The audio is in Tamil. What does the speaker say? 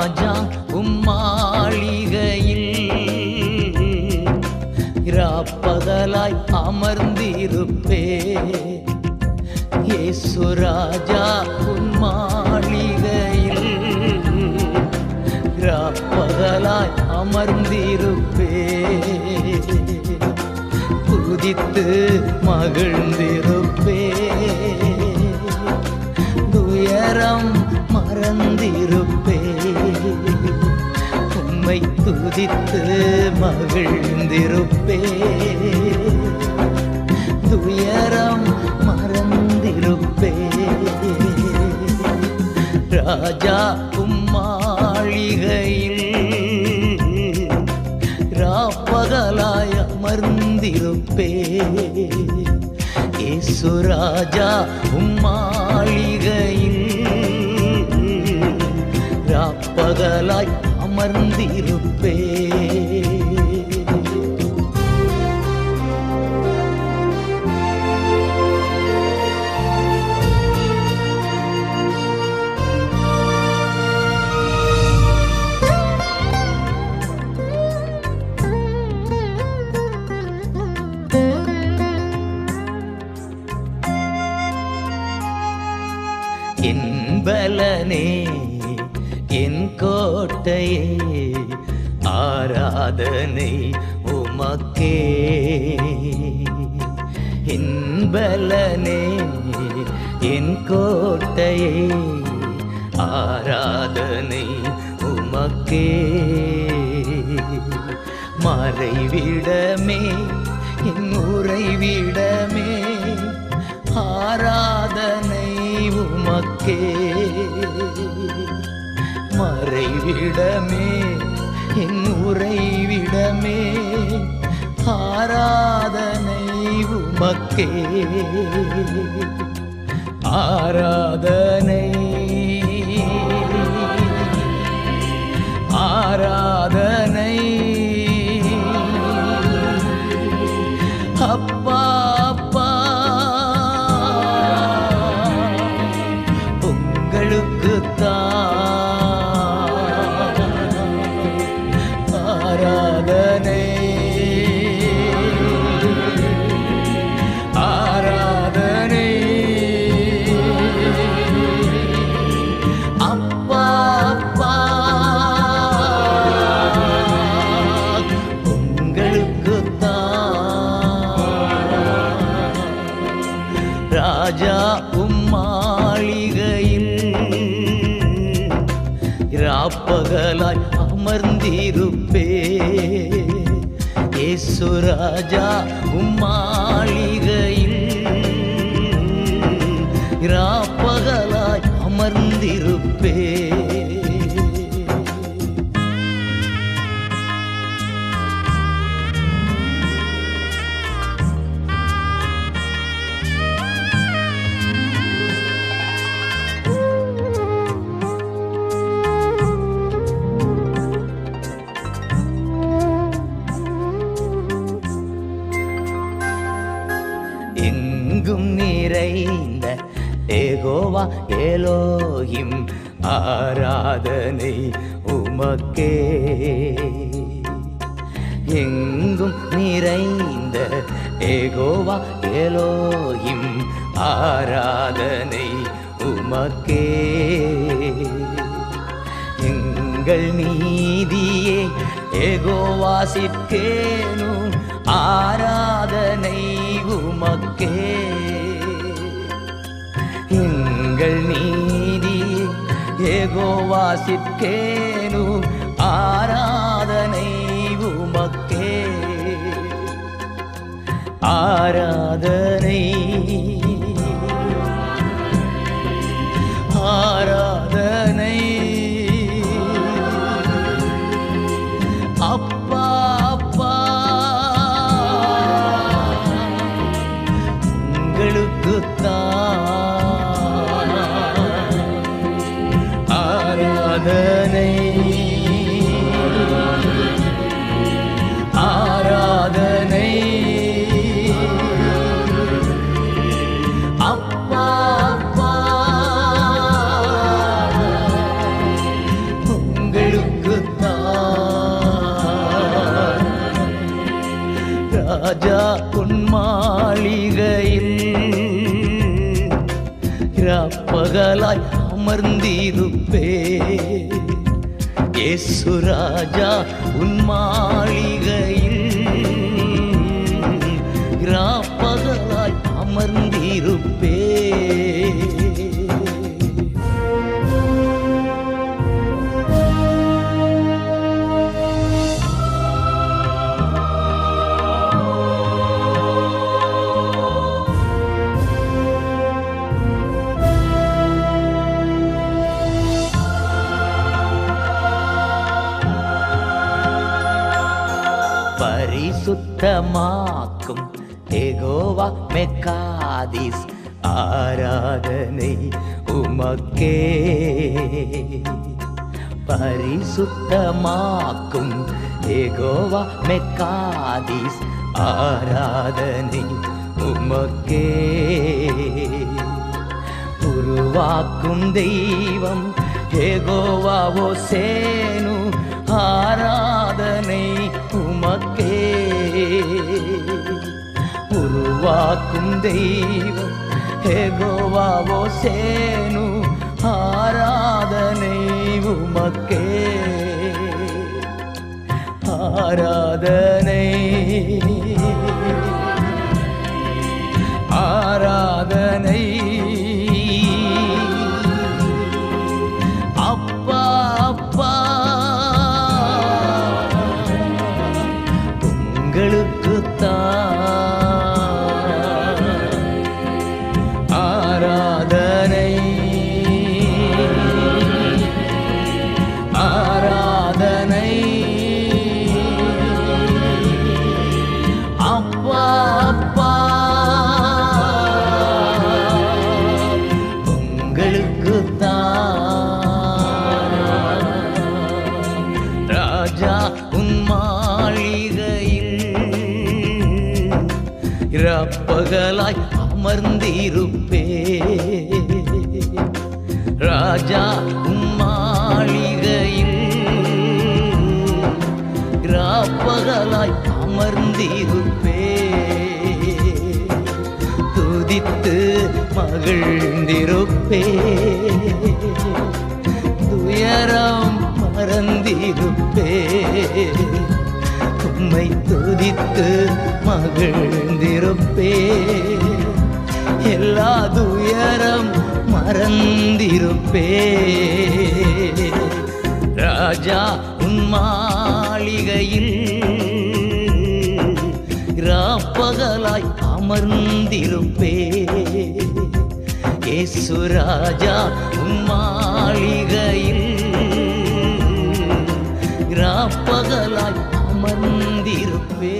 ராஜா உம்மாளிகையில் ராப்பகலாய் அமர்ந்திருப்பே. இயேசு ராஜா உம்மாளிகையில் ராப்பகலாய் அமர்ந்திருப்பே. துதித்து மகிழ்ந்திருப்பே. துயரம் மறந்திருப்பே. உம்மை துதித்து மகிழ்ந்திருப்பே. துயரம் மறந்திருப்பே. ராஜா உம்மாளிகையில் ராப்பகலாய் அமர்ந்திருப்பே. இயேசு ராஜா உம்மாளிகையில் ராப்பகலாய் அமர்ந்திருப்பே. என் பலனே என் கோட்டையே ஆராதனை உமக்கே. இன்பலனே என் கோட்டையே ஆராதனை உமக்கே. மறைவிடமே என் உறைவிடமே ஆராதனை உமக்கே. மறைவிடமே என் உறைவிடமே ஆராதனை உமக்கே. ஆராதனை ஆராதனை ராப்பகலாய் அமர்ந்திருப்பே. இயேசு ராஜா உம்மாளிகையில் ராப்பகலாய் அமர்ந்து ஏகோவா ஏலோகிம் ஆராதனை உமக்கே. எங்கும் நிறைந்த ஏகோவா ஏலோகிம் ஆராதனை உமக்கே. எங்கள் நீதியே ஏகோவாசிற்கேனும் ஆராதனை உமக்கே. ஏகோவாசிற்கேனும் ஆராதனை உமக்கே. ஆராதனை ஆராதனை ஆராதனை. அப்பா அப்பா. மாளிகையில் பகலாய் அமர்ந்திருப்பே இயேசு ராஜா உன் மாளிகையில் பகலாய் அமர்ந்திருப்பே. பரிசுத்தமாக்கும் ஏகோவா மெக்காதிஸ் ஆராதனை உமக்கே. பரிசுத்தமாக்கும் ஏகோவா மெக்காதிஸ் ஆராதனை உமக்கே. உருவாக்கும் தெய்வம் ஏகோவாவோ சேனு ஆரா உமக்கே உருவாக்கும் தெய்வம் ஏகோவாவோ சேனு ஆராதனை உமக்கே. ஆராதனை. ஆராதனை. இரப்பகலாய் அமர்ந்திருப்பே. ராஜா மாளிகையில் ராப்பகலாய் அமர்ந்திருப்பே. துதித்து மகிழ்ந்திருப்பே. துயரம் மறந்திருப்பே. உம்மை துதித்து மகிழ்ந்திருப்பே. எல்லா துயரம் மறந்திருப்பே. ராஜா உன் மாளிகையில் ராப்பகலாய் அமர்ந்திருப்பே. ஏசு ராஜா உன் மாளிகையில் ராப்பகலாய் அமர்ந்திருப்பே